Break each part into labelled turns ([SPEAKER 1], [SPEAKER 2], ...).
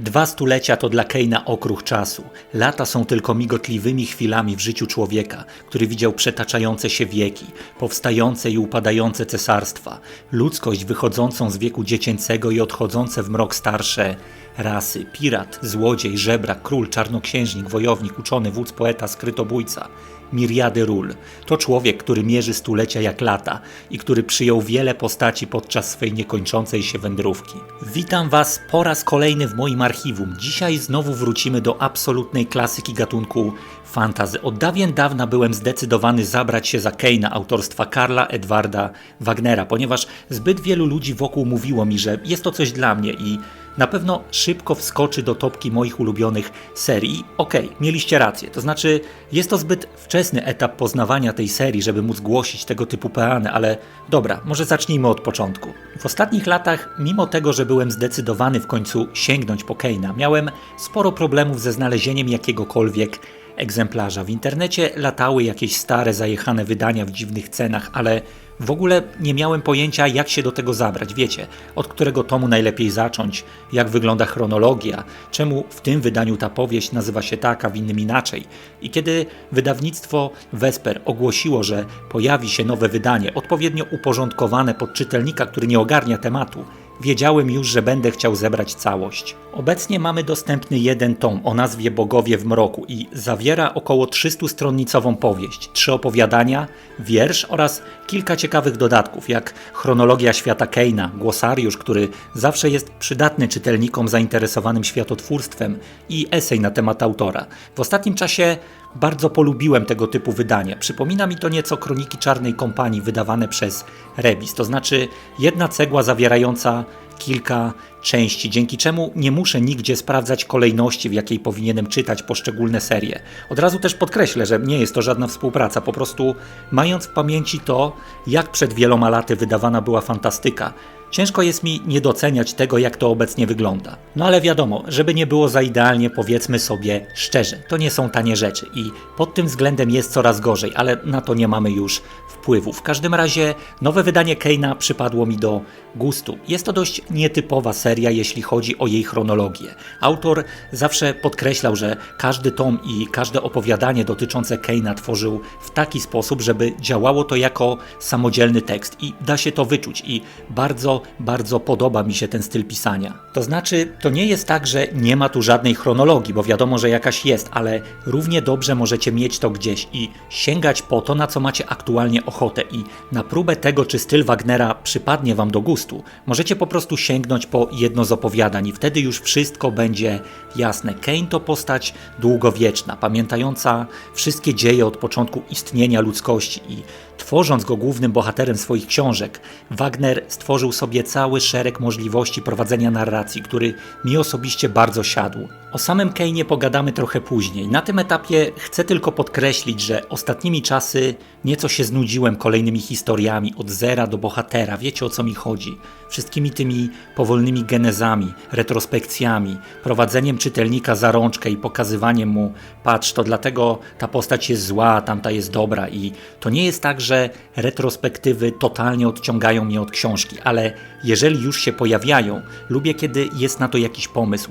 [SPEAKER 1] Dwa stulecia to dla Keina okruch czasu. Lata są tylko migotliwymi chwilami w życiu człowieka, który widział przetaczające się wieki, powstające i upadające cesarstwa, ludzkość wychodzącą z wieku dziecięcego i odchodzące w mrok starsze rasy, pirat, złodziej, żebrak, król, czarnoksiężnik, wojownik, uczony, wódz, poeta, skrytobójca, miriady ról. To człowiek, który mierzy stulecia jak lata i który przyjął wiele postaci podczas swej niekończącej się wędrówki. Witam Was po raz kolejny w moim archiwum. Dzisiaj znowu wrócimy do absolutnej klasyki gatunku fantazy. Od dawien dawna byłem zdecydowany zabrać się za Keina autorstwa Karla Edwarda Wagnera, ponieważ zbyt wielu ludzi wokół mówiło mi, że jest to coś dla mnie i na pewno szybko wskoczy do topki moich ulubionych serii. Okej, okay, mieliście rację, to znaczy jest to zbyt wczesny etap poznawania tej serii, żeby móc głosić tego typu peany, ale dobra, może zacznijmy od początku. W ostatnich latach, mimo tego, że byłem zdecydowany w końcu sięgnąć po Keina, miałem sporo problemów ze znalezieniem jakiegokolwiek egzemplarza. W internecie latały jakieś stare, zajechane wydania w dziwnych cenach, ale w ogóle nie miałem pojęcia, jak się do tego zabrać. Wiecie, od którego tomu najlepiej zacząć, jak wygląda chronologia, czemu w tym wydaniu ta powieść nazywa się tak, a w innym inaczej. I kiedy wydawnictwo Vesper ogłosiło, że pojawi się nowe wydanie, odpowiednio uporządkowane pod czytelnika, który nie ogarnia tematu, wiedziałem już, że będę chciał zebrać całość. Obecnie mamy dostępny jeden tom o nazwie Bogowie w mroku i zawiera około 300-stronnicową powieść, trzy opowiadania, wiersz oraz kilka ciekawych dodatków, jak chronologia świata Keina, głosariusz, który zawsze jest przydatny czytelnikom zainteresowanym światotwórstwem i esej na temat autora. W ostatnim czasie bardzo polubiłem tego typu wydanie. Przypomina mi to nieco kroniki czarnej kompanii wydawane przez Rebis, to znaczy jedna cegła zawierająca kilka części, dzięki czemu nie muszę nigdzie sprawdzać kolejności, w jakiej powinienem czytać poszczególne serie. Od razu też podkreślę, że nie jest to żadna współpraca, po prostu mając w pamięci to, jak przed wieloma laty wydawana była fantastyka, Ciężko jest mi nie doceniać tego, jak to obecnie wygląda. No ale wiadomo, żeby nie było za idealnie, powiedzmy sobie szczerze, to nie są tanie rzeczy i pod tym względem jest coraz gorzej, ale na to nie mamy już wpływu. W każdym razie nowe wydanie Keina przypadło mi do gustu. Jest to dość nietypowa seria, jeśli chodzi o jej chronologię. Autor zawsze podkreślał, że każdy tom i każde opowiadanie dotyczące Keina tworzył w taki sposób, żeby działało to jako samodzielny tekst i da się to wyczuć i bardzo bardzo, podoba mi się ten styl pisania. To znaczy, to nie jest tak, że nie ma tu żadnej chronologii, bo wiadomo, że jakaś jest, ale równie dobrze możecie mieć to gdzieś i sięgać po to, na co macie aktualnie ochotę. I na próbę tego, czy styl Wagnera przypadnie Wam do gustu, możecie po prostu sięgnąć po jedno z opowiadań i wtedy już wszystko będzie jasne. Kane to postać długowieczna, pamiętająca wszystkie dzieje od początku istnienia ludzkości i Tworząc go głównym bohaterem swoich książek, Wagner stworzył sobie cały szereg możliwości prowadzenia narracji, który mi osobiście bardzo siadł. O samym Kane'ie pogadamy trochę później. Na tym etapie chcę tylko podkreślić, że ostatnimi czasy nieco się znudziłem kolejnymi historiami od zera do bohatera. Wiecie o co mi chodzi? Wszystkimi tymi powolnymi genezami, retrospekcjami, prowadzeniem czytelnika za rączkę i pokazywaniem mu, patrz, to dlatego ta postać jest zła, tamta jest dobra. I to nie jest tak, że retrospektywy totalnie odciągają mnie od książki, ale jeżeli już się pojawiają, lubię kiedy jest na to jakiś pomysł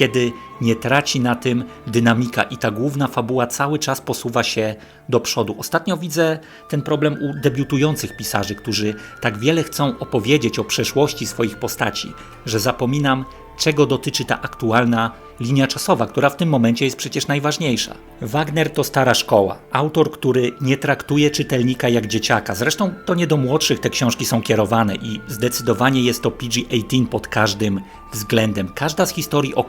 [SPEAKER 1] kiedy nie traci na tym dynamika i ta główna fabuła cały czas posuwa się do przodu. Ostatnio widzę ten problem u debiutujących pisarzy, którzy tak wiele chcą opowiedzieć o przeszłości swoich postaci, że zapominam, czego dotyczy ta aktualna linia czasowa, która w tym momencie jest przecież najważniejsza. Wagner to stara szkoła, autor, który nie traktuje czytelnika jak dzieciaka. Zresztą to nie do młodszych te książki są kierowane i zdecydowanie jest to PG-18 pod każdym względem. Każda z historii o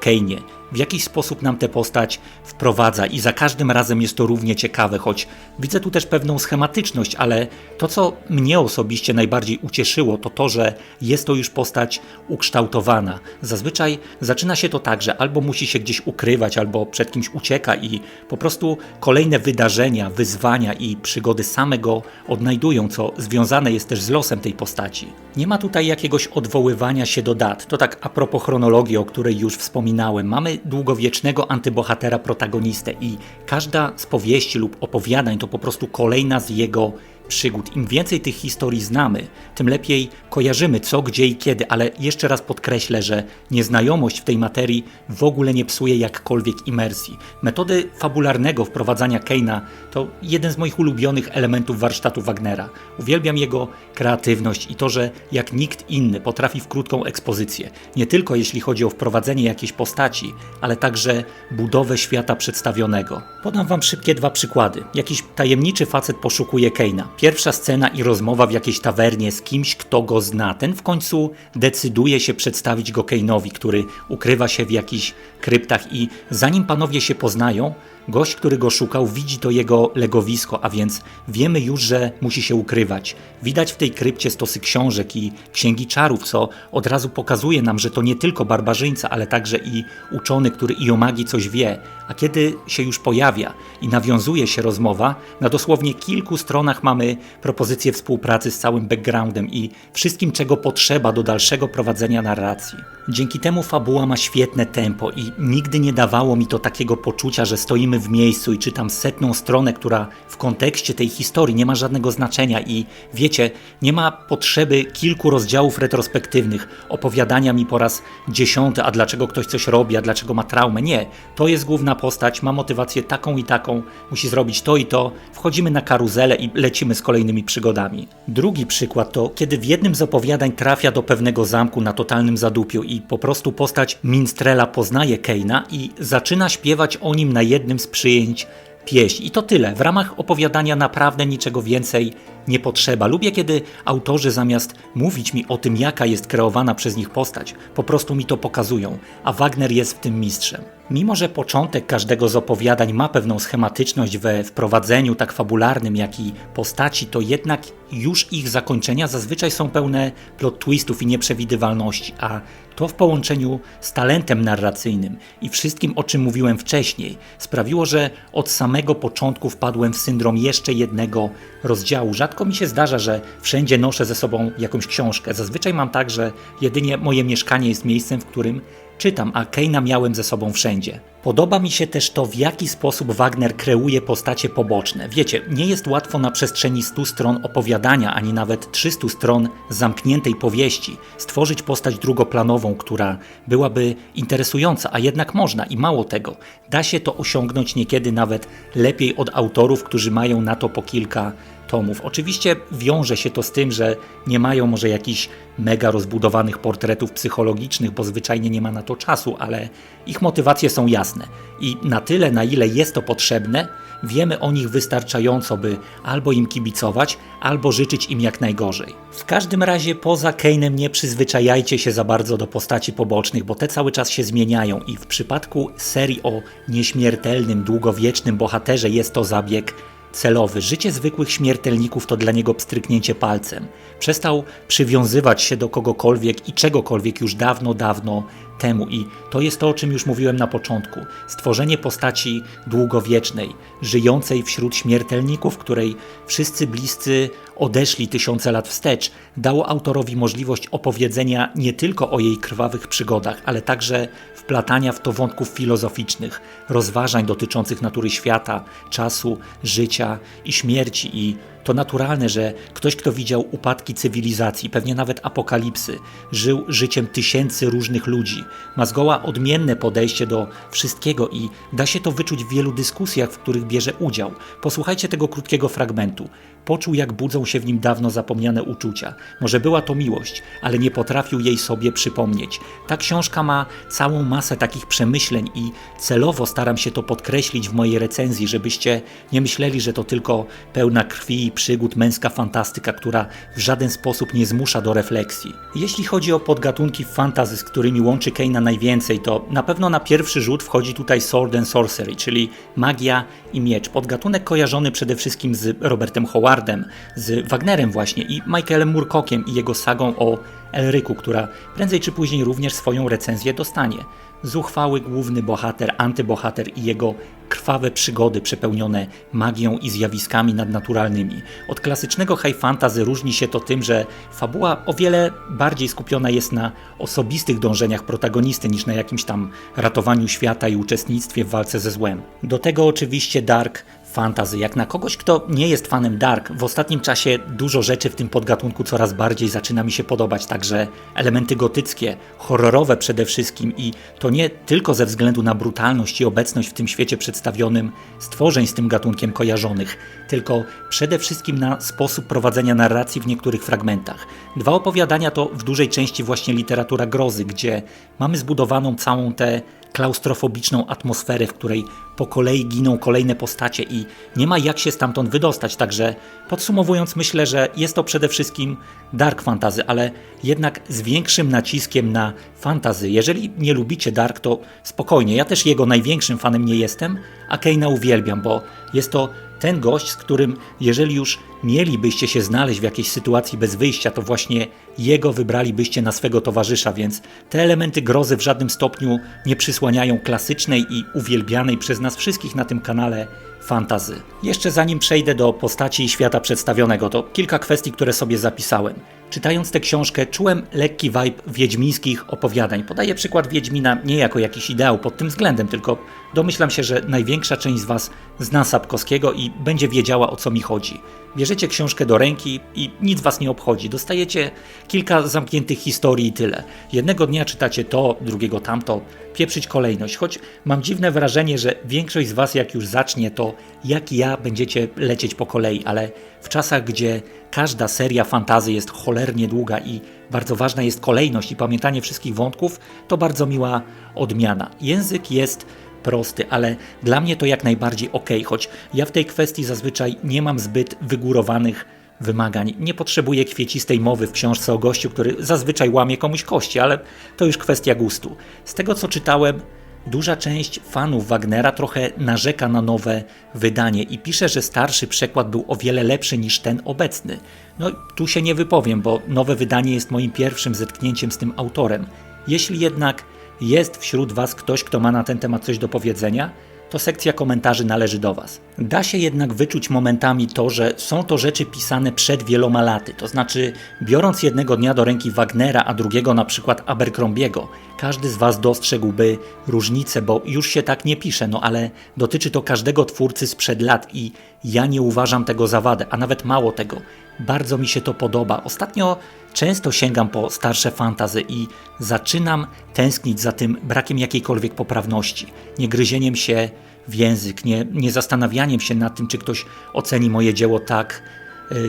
[SPEAKER 1] w jakiś sposób nam tę postać wprowadza i za każdym razem jest to równie ciekawe, choć widzę tu też pewną schematyczność, ale to co mnie osobiście najbardziej ucieszyło to to, że jest to już postać ukształtowana. Zazwyczaj zaczyna się to tak, że albo musi się gdzieś ukrywać albo przed kimś ucieka i po prostu kolejne wydarzenia, wyzwania i przygody samego odnajdują, co związane jest też z losem tej postaci. Nie ma tutaj jakiegoś odwoływania się do dat. To tak a propos chronologii, o której już wspominałem. Mamy długowiecznego antybohatera protagonistę i każda z powieści lub opowiadań to po prostu kolejna z jego przygód. Im więcej tych historii znamy, tym lepiej kojarzymy co, gdzie i kiedy, ale jeszcze raz podkreślę, że nieznajomość w tej materii w ogóle nie psuje jakkolwiek imersji. Metody fabularnego wprowadzania Keina to jeden z moich ulubionych elementów warsztatu Wagnera. Uwielbiam jego kreatywność i to, że jak nikt inny potrafi w krótką ekspozycję, nie tylko jeśli chodzi o wprowadzenie jakiejś postaci, ale także budowę świata przedstawionego. Podam wam szybkie dwa przykłady. Jakiś tajemniczy facet poszukuje Keina. Pierwsza scena i rozmowa w jakiejś tawernie z kimś, kto go zna. Ten w końcu decyduje się przedstawić go Keinowi, który ukrywa się w jakichś kryptach i zanim panowie się poznają, Gość, który go szukał, widzi to jego legowisko, a więc wiemy już, że musi się ukrywać. Widać w tej krypcie stosy książek i księgi czarów, co od razu pokazuje nam, że to nie tylko barbarzyńca, ale także i uczony, który i o magii coś wie. A kiedy się już pojawia i nawiązuje się rozmowa, na dosłownie kilku stronach mamy propozycję współpracy z całym backgroundem i wszystkim, czego potrzeba do dalszego prowadzenia narracji. Dzięki temu fabuła ma świetne tempo i nigdy nie dawało mi to takiego poczucia, że stoimy w miejscu i czytam setną stronę, która w kontekście tej historii nie ma żadnego znaczenia i wiecie, nie ma potrzeby kilku rozdziałów retrospektywnych, opowiadania mi po raz dziesiąty, a dlaczego ktoś coś robi, a dlaczego ma traumę. Nie, to jest główna postać, ma motywację taką i taką, musi zrobić to i to, wchodzimy na karuzelę i lecimy z kolejnymi przygodami. Drugi przykład to, kiedy w jednym z opowiadań trafia do pewnego zamku na totalnym zadupiu i po prostu postać Minstrela poznaje Keina i zaczyna śpiewać o nim na jednym z przyjęć pieśń. I to tyle. W ramach opowiadania naprawdę niczego więcej nie potrzeba. Lubię, kiedy autorzy zamiast mówić mi o tym, jaka jest kreowana przez nich postać, po prostu mi to pokazują, a Wagner jest w tym mistrzem. Mimo, że początek każdego z opowiadań ma pewną schematyczność we wprowadzeniu tak fabularnym, jak i postaci, to jednak już ich zakończenia zazwyczaj są pełne plot twistów i nieprzewidywalności, a to w połączeniu z talentem narracyjnym i wszystkim, o czym mówiłem wcześniej, sprawiło, że od samego początku wpadłem w syndrom jeszcze jednego rozdziału. Rzadko mi się zdarza, że wszędzie noszę ze sobą jakąś książkę. Zazwyczaj mam tak, że jedynie moje mieszkanie jest miejscem, w którym czytam, a Keina miałem ze sobą wszędzie. Podoba mi się też to, w jaki sposób Wagner kreuje postacie poboczne. Wiecie, nie jest łatwo na przestrzeni 100 stron opowiadania, ani nawet 300 stron zamkniętej powieści stworzyć postać drugoplanową, która byłaby interesująca, a jednak można i mało tego. Da się to osiągnąć niekiedy nawet lepiej od autorów, którzy mają na to po kilka tomów. Oczywiście wiąże się to z tym, że nie mają może jakichś mega rozbudowanych portretów psychologicznych, bo zwyczajnie nie ma na to czasu, ale ich motywacje są jasne. I na tyle, na ile jest to potrzebne, wiemy o nich wystarczająco, by albo im kibicować, albo życzyć im jak najgorzej. W każdym razie poza Kane'em nie przyzwyczajajcie się za bardzo do postaci pobocznych, bo te cały czas się zmieniają i w przypadku serii o nieśmiertelnym, długowiecznym bohaterze jest to zabieg celowy. Życie zwykłych śmiertelników to dla niego pstryknięcie palcem. Przestał przywiązywać się do kogokolwiek i czegokolwiek już dawno, dawno temu. I to jest to, o czym już mówiłem na początku. Stworzenie postaci długowiecznej, żyjącej wśród śmiertelników, której wszyscy bliscy odeszli tysiące lat wstecz, dało autorowi możliwość opowiedzenia nie tylko o jej krwawych przygodach, ale także wplatania w to wątków filozoficznych, rozważań dotyczących natury świata, czasu, życia i śmierci i to naturalne, że ktoś, kto widział upadki cywilizacji, pewnie nawet apokalipsy, żył życiem tysięcy różnych ludzi, ma zgoła odmienne podejście do wszystkiego i da się to wyczuć w wielu dyskusjach, w których bierze udział. Posłuchajcie tego krótkiego fragmentu. Poczuł, jak budzą się w nim dawno zapomniane uczucia. Może była to miłość, ale nie potrafił jej sobie przypomnieć. Ta książka ma całą masę takich przemyśleń i celowo staram się to podkreślić w mojej recenzji, żebyście nie myśleli, że to tylko pełna krwi przygód męska fantastyka, która w żaden sposób nie zmusza do refleksji. Jeśli chodzi o podgatunki fantazy, z którymi łączy Keina najwięcej, to na pewno na pierwszy rzut wchodzi tutaj Sword and Sorcery, czyli magia i miecz. Podgatunek kojarzony przede wszystkim z Robertem Howardem, z Wagnerem właśnie i Michaelem Moorcockiem i jego sagą o Elryku, która prędzej czy później również swoją recenzję dostanie. Zuchwały główny bohater, antybohater i jego krwawe przygody przepełnione magią i zjawiskami nadnaturalnymi. Od klasycznego high fantasy różni się to tym, że fabuła o wiele bardziej skupiona jest na osobistych dążeniach protagonisty niż na jakimś tam ratowaniu świata i uczestnictwie w walce ze złem. Do tego oczywiście Dark fantazy. Jak na kogoś, kto nie jest fanem dark, w ostatnim czasie dużo rzeczy w tym podgatunku coraz bardziej zaczyna mi się podobać, także elementy gotyckie, horrorowe przede wszystkim i to nie tylko ze względu na brutalność i obecność w tym świecie przedstawionym stworzeń z tym gatunkiem kojarzonych, tylko przede wszystkim na sposób prowadzenia narracji w niektórych fragmentach. Dwa opowiadania to w dużej części właśnie literatura grozy, gdzie mamy zbudowaną całą tę klaustrofobiczną atmosferę, w której po kolei giną kolejne postacie i nie ma jak się stamtąd wydostać. Także podsumowując, myślę, że jest to przede wszystkim dark fantasy, ale jednak z większym naciskiem na fantasy. Jeżeli nie lubicie dark, to spokojnie. Ja też jego największym fanem nie jestem, a Keina uwielbiam, bo jest to ten gość, z którym, jeżeli już mielibyście się znaleźć w jakiejś sytuacji bez wyjścia, to właśnie jego wybralibyście na swego towarzysza, więc te elementy grozy w żadnym stopniu nie przysłaniają klasycznej i uwielbianej przez nas wszystkich na tym kanale fantazy. Jeszcze zanim przejdę do postaci i świata przedstawionego, to kilka kwestii, które sobie zapisałem. Czytając tę książkę, czułem lekki vibe wiedźmińskich opowiadań. Podaję przykład Wiedźmina nie jako jakiś ideał pod tym względem, tylko domyślam się, że największa część z Was zna Sapkowskiego i będzie wiedziała o co mi chodzi. Bierzecie książkę do ręki i nic Was nie obchodzi. Dostajecie kilka zamkniętych historii i tyle. Jednego dnia czytacie to, drugiego tamto, pieprzyć kolejność. Choć mam dziwne wrażenie, że większość z Was, jak już zacznie, to jak ja będziecie lecieć po kolei, ale w czasach, gdzie każda seria fantazy jest cholernie długa i bardzo ważna jest kolejność i pamiętanie wszystkich wątków, to bardzo miła odmiana. Język jest prosty, ale dla mnie to jak najbardziej ok, choć ja w tej kwestii zazwyczaj nie mam zbyt wygórowanych wymagań. Nie potrzebuję kwiecistej mowy w książce o gościu, który zazwyczaj łamie komuś kości, ale to już kwestia gustu. Z tego co czytałem, Duża część fanów Wagnera trochę narzeka na nowe wydanie i pisze, że starszy przekład był o wiele lepszy niż ten obecny. No tu się nie wypowiem, bo nowe wydanie jest moim pierwszym zetknięciem z tym autorem. Jeśli jednak jest wśród Was ktoś, kto ma na ten temat coś do powiedzenia, to sekcja komentarzy należy do Was. Da się jednak wyczuć momentami to, że są to rzeczy pisane przed wieloma laty, to znaczy biorąc jednego dnia do ręki Wagnera, a drugiego na przykład Abercrombiego, każdy z Was dostrzegłby różnicę, bo już się tak nie pisze, no ale dotyczy to każdego twórcy sprzed lat i ja nie uważam tego za wadę, a nawet mało tego. Bardzo mi się to podoba. Ostatnio często sięgam po starsze fantazy i zaczynam tęsknić za tym brakiem jakiejkolwiek poprawności, nie gryzieniem się w język, nie, nie zastanawianiem się nad tym, czy ktoś oceni moje dzieło tak,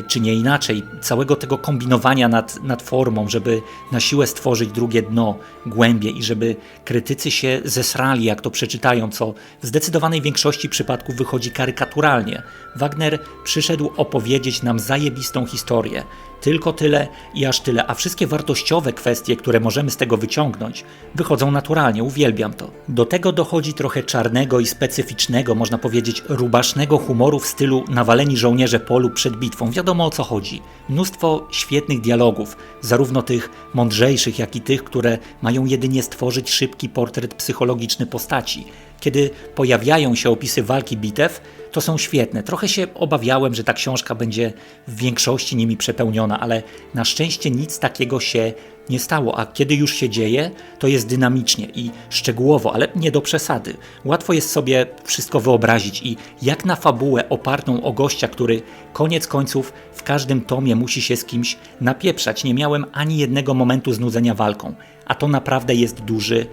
[SPEAKER 1] czy nie inaczej, całego tego kombinowania nad, nad formą, żeby na siłę stworzyć drugie dno, głębie i żeby krytycy się zesrali, jak to przeczytają, co w zdecydowanej większości przypadków wychodzi karykaturalnie. Wagner przyszedł opowiedzieć nam zajebistą historię, tylko tyle i aż tyle, a wszystkie wartościowe kwestie, które możemy z tego wyciągnąć, wychodzą naturalnie, uwielbiam to. Do tego dochodzi trochę czarnego i specyficznego, można powiedzieć rubasznego humoru w stylu nawaleni żołnierze polu przed bitwą, wiadomo o co chodzi. Mnóstwo świetnych dialogów, zarówno tych mądrzejszych, jak i tych, które mają jedynie stworzyć szybki portret psychologiczny postaci. Kiedy pojawiają się opisy walki bitew, to są świetne. Trochę się obawiałem, że ta książka będzie w większości nimi przepełniona, ale na szczęście nic takiego się nie stało, a kiedy już się dzieje, to jest dynamicznie i szczegółowo, ale nie do przesady. Łatwo jest sobie wszystko wyobrazić i jak na fabułę opartą o gościa, który koniec końców w każdym tomie musi się z kimś napieprzać. Nie miałem ani jednego momentu znudzenia walką, a to naprawdę jest duży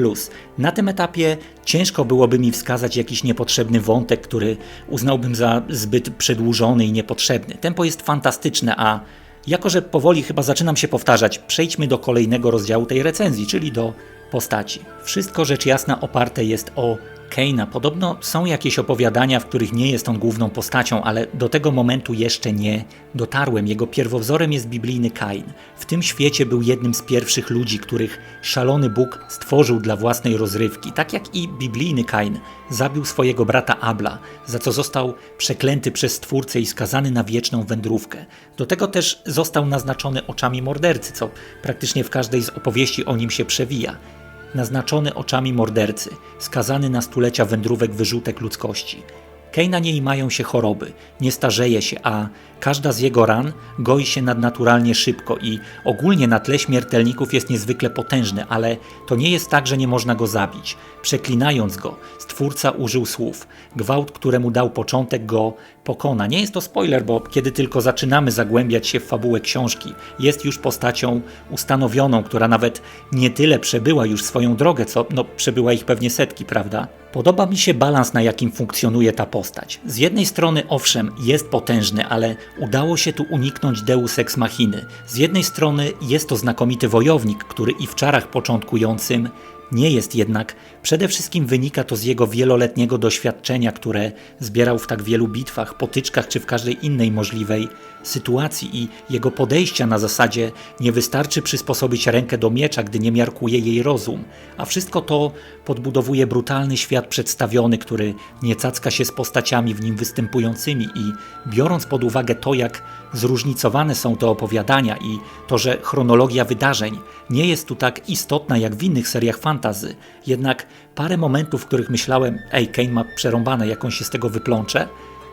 [SPEAKER 1] plus. Na tym etapie ciężko byłoby mi wskazać jakiś niepotrzebny wątek, który uznałbym za zbyt przedłużony i niepotrzebny. Tempo jest fantastyczne, a jako że powoli chyba zaczynam się powtarzać, przejdźmy do kolejnego rozdziału tej recenzji, czyli do postaci. Wszystko rzecz jasna oparte jest o Keina. Podobno są jakieś opowiadania, w których nie jest on główną postacią, ale do tego momentu jeszcze nie dotarłem. Jego pierwowzorem jest biblijny Kain. W tym świecie był jednym z pierwszych ludzi, których szalony Bóg stworzył dla własnej rozrywki. Tak jak i biblijny Kain zabił swojego brata Abla, za co został przeklęty przez Stwórcę i skazany na wieczną wędrówkę. Do tego też został naznaczony oczami mordercy, co praktycznie w każdej z opowieści o nim się przewija naznaczony oczami mordercy, skazany na stulecia wędrówek wyrzutek ludzkości. Kane na niej mają się choroby, nie starzeje się, a każda z jego ran goi się nadnaturalnie szybko i ogólnie na tle śmiertelników jest niezwykle potężny, ale to nie jest tak, że nie można go zabić. Przeklinając go, stwórca użył słów. Gwałt, któremu dał początek, go pokona. Nie jest to spoiler, bo kiedy tylko zaczynamy zagłębiać się w fabułę książki, jest już postacią ustanowioną, która nawet nie tyle przebyła już swoją drogę, co no, przebyła ich pewnie setki, prawda? Podoba mi się balans, na jakim funkcjonuje ta postać. Z jednej strony, owszem, jest potężny, ale udało się tu uniknąć deus ex machiny. Z jednej strony jest to znakomity wojownik, który i w czarach początkującym nie jest jednak. Przede wszystkim wynika to z jego wieloletniego doświadczenia, które zbierał w tak wielu bitwach, potyczkach czy w każdej innej możliwej sytuacji i jego podejścia na zasadzie nie wystarczy przysposobić rękę do miecza, gdy nie miarkuje jej rozum, a wszystko to podbudowuje brutalny świat przedstawiony, który nie cacka się z postaciami w nim występującymi i biorąc pod uwagę to, jak zróżnicowane są te opowiadania i to, że chronologia wydarzeń nie jest tu tak istotna jak w innych seriach fantazy, jednak parę momentów, w których myślałem, ej, Kane ma przerąbane, jak on się z tego wyplącze,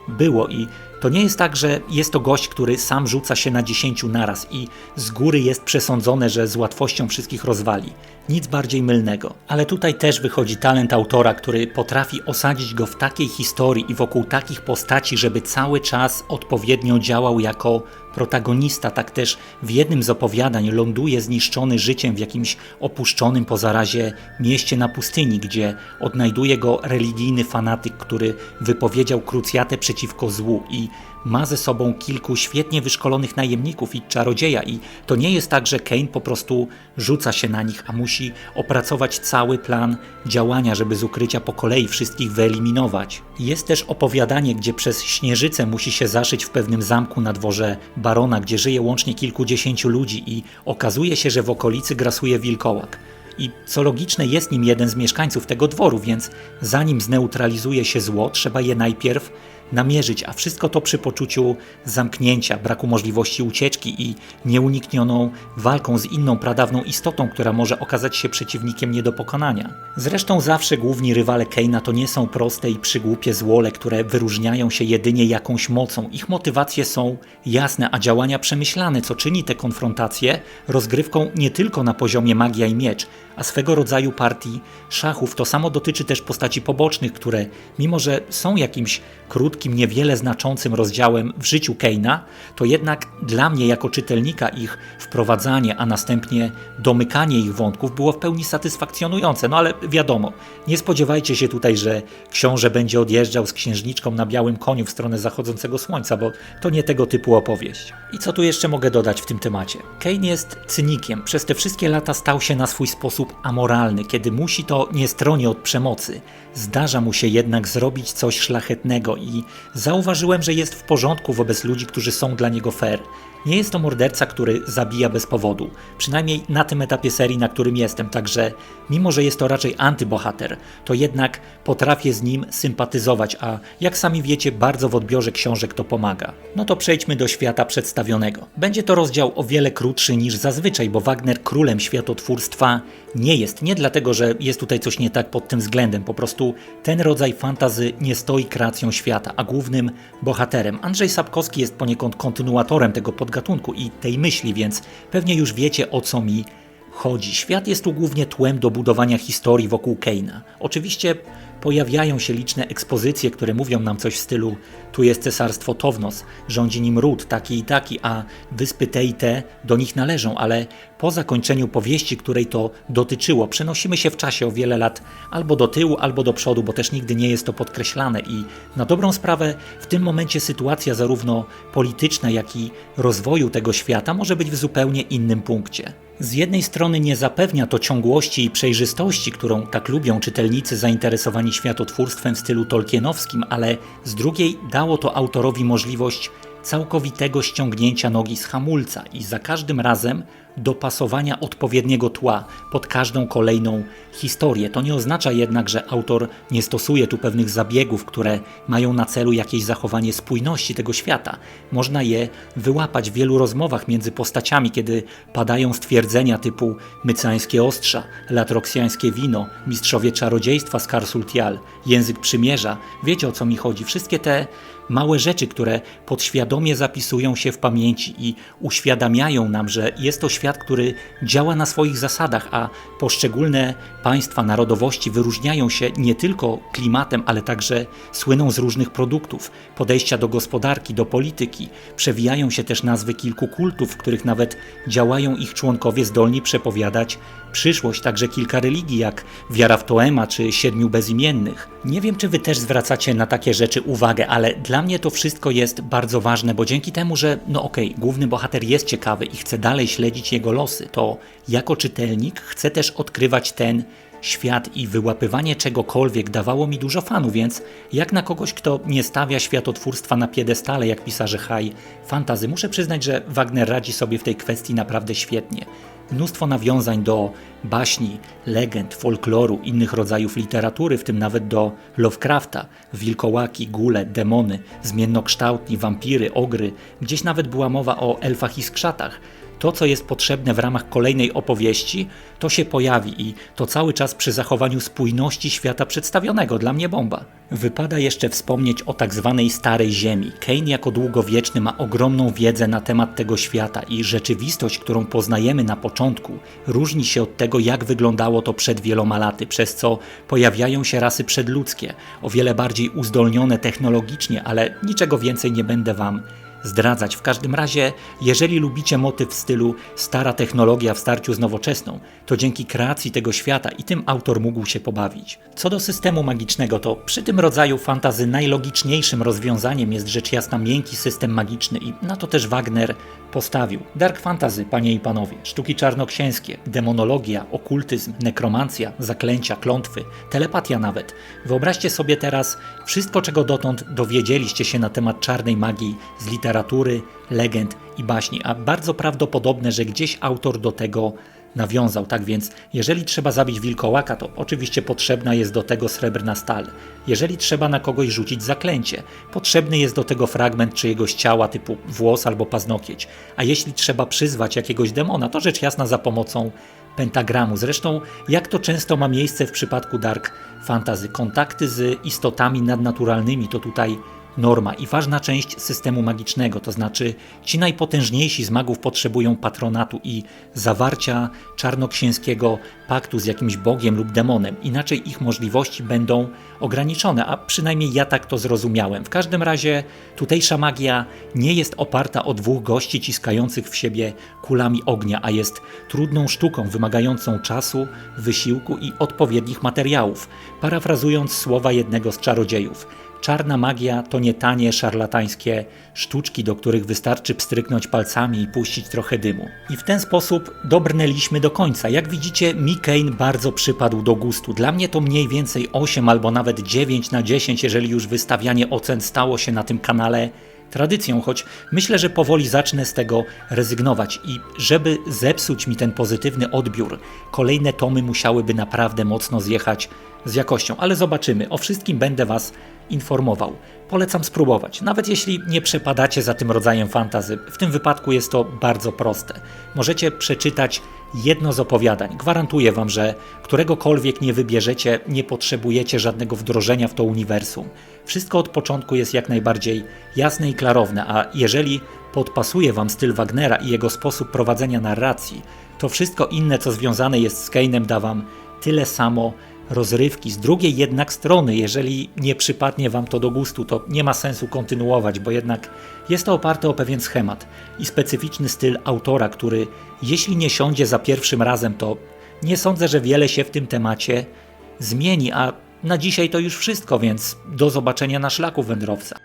[SPEAKER 1] było i to nie jest tak, że jest to gość, który sam rzuca się na dziesięciu naraz i z góry jest przesądzone, że z łatwością wszystkich rozwali. Nic bardziej mylnego. Ale tutaj też wychodzi talent autora, który potrafi osadzić go w takiej historii i wokół takich postaci, żeby cały czas odpowiednio działał jako protagonista. Tak też w jednym z opowiadań ląduje zniszczony życiem w jakimś opuszczonym po zarazie mieście na pustyni, gdzie odnajduje go religijny fanatyk, który wypowiedział krucjatę przeciwko złu i ma ze sobą kilku świetnie wyszkolonych najemników i czarodzieja i to nie jest tak, że Kane po prostu rzuca się na nich, a musi opracować cały plan działania, żeby z ukrycia po kolei wszystkich wyeliminować. Jest też opowiadanie, gdzie przez śnieżycę musi się zaszyć w pewnym zamku na dworze barona, gdzie żyje łącznie kilkudziesięciu ludzi i okazuje się, że w okolicy grasuje wilkołak i co logiczne jest nim jeden z mieszkańców tego dworu, więc zanim zneutralizuje się zło, trzeba je najpierw namierzyć, a wszystko to przy poczuciu zamknięcia, braku możliwości ucieczki i nieuniknioną walką z inną pradawną istotą, która może okazać się przeciwnikiem nie do pokonania. Zresztą zawsze główni rywale Keina to nie są proste i przygłupie złole, które wyróżniają się jedynie jakąś mocą. Ich motywacje są jasne, a działania przemyślane, co czyni te konfrontacje rozgrywką nie tylko na poziomie magia i miecz, a swego rodzaju partii szachów. To samo dotyczy też postaci pobocznych, które mimo, że są jakimś krótkim, niewiele znaczącym rozdziałem w życiu Keina, to jednak dla mnie jako czytelnika ich wprowadzanie, a następnie domykanie ich wątków było w pełni satysfakcjonujące. No ale wiadomo, nie spodziewajcie się tutaj, że książę będzie odjeżdżał z księżniczką na białym koniu w stronę zachodzącego słońca, bo to nie tego typu opowieść. I co tu jeszcze mogę dodać w tym temacie? Kane jest cynikiem. Przez te wszystkie lata stał się na swój sposób amoralny. Kiedy musi, to nie stroni od przemocy. Zdarza mu się jednak zrobić coś szlachetnego i zauważyłem, że jest w porządku wobec ludzi, którzy są dla niego fair. Nie jest to morderca, który zabija bez powodu, przynajmniej na tym etapie serii, na którym jestem, także mimo, że jest to raczej antybohater, to jednak potrafię z nim sympatyzować, a jak sami wiecie, bardzo w odbiorze książek to pomaga. No to przejdźmy do świata przedstawionego. Będzie to rozdział o wiele krótszy niż zazwyczaj, bo Wagner królem światotwórstwa nie jest. Nie dlatego, że jest tutaj coś nie tak pod tym względem, po prostu ten rodzaj fantazy nie stoi kreacją świata, a głównym bohaterem. Andrzej Sapkowski jest poniekąd kontynuatorem tego podgatunku i tej myśli, więc pewnie już wiecie o co mi chodzi. Świat jest tu głównie tłem do budowania historii wokół Keina. Oczywiście pojawiają się liczne ekspozycje, które mówią nam coś w stylu tu jest cesarstwo Townos, rządzi nim ród taki i taki, a wyspy te i te do nich należą, ale po zakończeniu powieści, której to dotyczyło, przenosimy się w czasie o wiele lat albo do tyłu, albo do przodu, bo też nigdy nie jest to podkreślane i na dobrą sprawę w tym momencie sytuacja zarówno polityczna, jak i rozwoju tego świata może być w zupełnie innym punkcie. Z jednej strony nie zapewnia to ciągłości i przejrzystości, którą tak lubią czytelnicy zainteresowani światotwórstwem w stylu tolkienowskim, ale z drugiej dało to autorowi możliwość całkowitego ściągnięcia nogi z hamulca i za każdym razem dopasowania odpowiedniego tła pod każdą kolejną historię. To nie oznacza jednak, że autor nie stosuje tu pewnych zabiegów, które mają na celu jakieś zachowanie spójności tego świata. Można je wyłapać w wielu rozmowach między postaciami, kiedy padają stwierdzenia typu mycańskie ostrza, latroksjańskie wino, mistrzowie czarodziejstwa z Karsultial, język przymierza. Wiecie o co mi chodzi. Wszystkie te małe rzeczy, które podświadomie zapisują się w pamięci i uświadamiają nam, że jest to świat, który działa na swoich zasadach, a poszczególne państwa, narodowości wyróżniają się nie tylko klimatem, ale także słyną z różnych produktów, podejścia do gospodarki, do polityki. Przewijają się też nazwy kilku kultów, w których nawet działają ich członkowie zdolni przepowiadać przyszłość, także kilka religii, jak wiara w Toema czy siedmiu bezimiennych. Nie wiem, czy wy też zwracacie na takie rzeczy uwagę, ale dla mnie to wszystko jest bardzo ważne, bo dzięki temu, że no okej, okay, główny bohater jest ciekawy i chce dalej śledzić jego losy, to jako czytelnik chcę też odkrywać ten świat i wyłapywanie czegokolwiek dawało mi dużo fanu, więc jak na kogoś, kto nie stawia światotwórstwa na piedestale jak pisarze high fantazy, muszę przyznać, że Wagner radzi sobie w tej kwestii naprawdę świetnie. Mnóstwo nawiązań do baśni, legend, folkloru, innych rodzajów literatury, w tym nawet do Lovecrafta, wilkołaki, gule, demony, zmiennokształtni, wampiry, ogry, gdzieś nawet była mowa o elfach i skrzatach. To, co jest potrzebne w ramach kolejnej opowieści, to się pojawi i to cały czas przy zachowaniu spójności świata przedstawionego. Dla mnie bomba. Wypada jeszcze wspomnieć o tak zwanej Starej Ziemi. Kane jako długowieczny ma ogromną wiedzę na temat tego świata i rzeczywistość, którą poznajemy na początku, różni się od tego, jak wyglądało to przed wieloma laty, przez co pojawiają się rasy przedludzkie, o wiele bardziej uzdolnione technologicznie, ale niczego więcej nie będę Wam zdradzać. W każdym razie, jeżeli lubicie motyw w stylu stara technologia w starciu z nowoczesną, to dzięki kreacji tego świata i tym autor mógł się pobawić. Co do systemu magicznego, to przy tym rodzaju fantazy najlogiczniejszym rozwiązaniem jest rzecz jasna miękki system magiczny i na to też Wagner postawił. Dark fantasy, panie i panowie, sztuki czarnoksięskie, demonologia, okultyzm, nekromancja, zaklęcia, klątwy, telepatia nawet. Wyobraźcie sobie teraz wszystko, czego dotąd dowiedzieliście się na temat czarnej magii z literatury, legend i baśni, a bardzo prawdopodobne, że gdzieś autor do tego nawiązał. Tak więc, jeżeli trzeba zabić wilkołaka, to oczywiście potrzebna jest do tego srebrna stal. Jeżeli trzeba na kogoś rzucić zaklęcie, potrzebny jest do tego fragment czyjegoś ciała typu włos albo paznokieć. A jeśli trzeba przyzwać jakiegoś demona, to rzecz jasna za pomocą pentagramu. Zresztą, jak to często ma miejsce w przypadku Dark Fantasy, kontakty z istotami nadnaturalnymi to tutaj norma i ważna część systemu magicznego, to znaczy ci najpotężniejsi z magów potrzebują patronatu i zawarcia czarnoksięskiego paktu z jakimś bogiem lub demonem, inaczej ich możliwości będą ograniczone, a przynajmniej ja tak to zrozumiałem. W każdym razie tutejsza magia nie jest oparta o dwóch gości ciskających w siebie kulami ognia, a jest trudną sztuką wymagającą czasu, wysiłku i odpowiednich materiałów, parafrazując słowa jednego z czarodziejów. Czarna magia to nie tanie, szarlatańskie sztuczki, do których wystarczy pstryknąć palcami i puścić trochę dymu. I w ten sposób dobrnęliśmy do końca. Jak widzicie, mi Kane bardzo przypadł do gustu. Dla mnie to mniej więcej 8 albo nawet 9 na 10, jeżeli już wystawianie ocen stało się na tym kanale tradycją, choć myślę, że powoli zacznę z tego rezygnować i żeby zepsuć mi ten pozytywny odbiór, kolejne tomy musiałyby naprawdę mocno zjechać z jakością, ale zobaczymy. O wszystkim będę Was informował. Polecam spróbować, nawet jeśli nie przepadacie za tym rodzajem fantazy. W tym wypadku jest to bardzo proste. Możecie przeczytać jedno z opowiadań. Gwarantuję Wam, że któregokolwiek nie wybierzecie, nie potrzebujecie żadnego wdrożenia w to uniwersum. Wszystko od początku jest jak najbardziej jasne i klarowne, a jeżeli podpasuje Wam styl Wagnera i jego sposób prowadzenia narracji, to wszystko inne, co związane jest z Kane'em, da Wam tyle samo rozrywki. Z drugiej jednak strony, jeżeli nie przypadnie Wam to do gustu, to nie ma sensu kontynuować, bo jednak jest to oparte o pewien schemat i specyficzny styl autora, który jeśli nie siądzie za pierwszym razem, to nie sądzę, że wiele się w tym temacie zmieni, a na dzisiaj to już wszystko, więc do zobaczenia na szlaku wędrowca.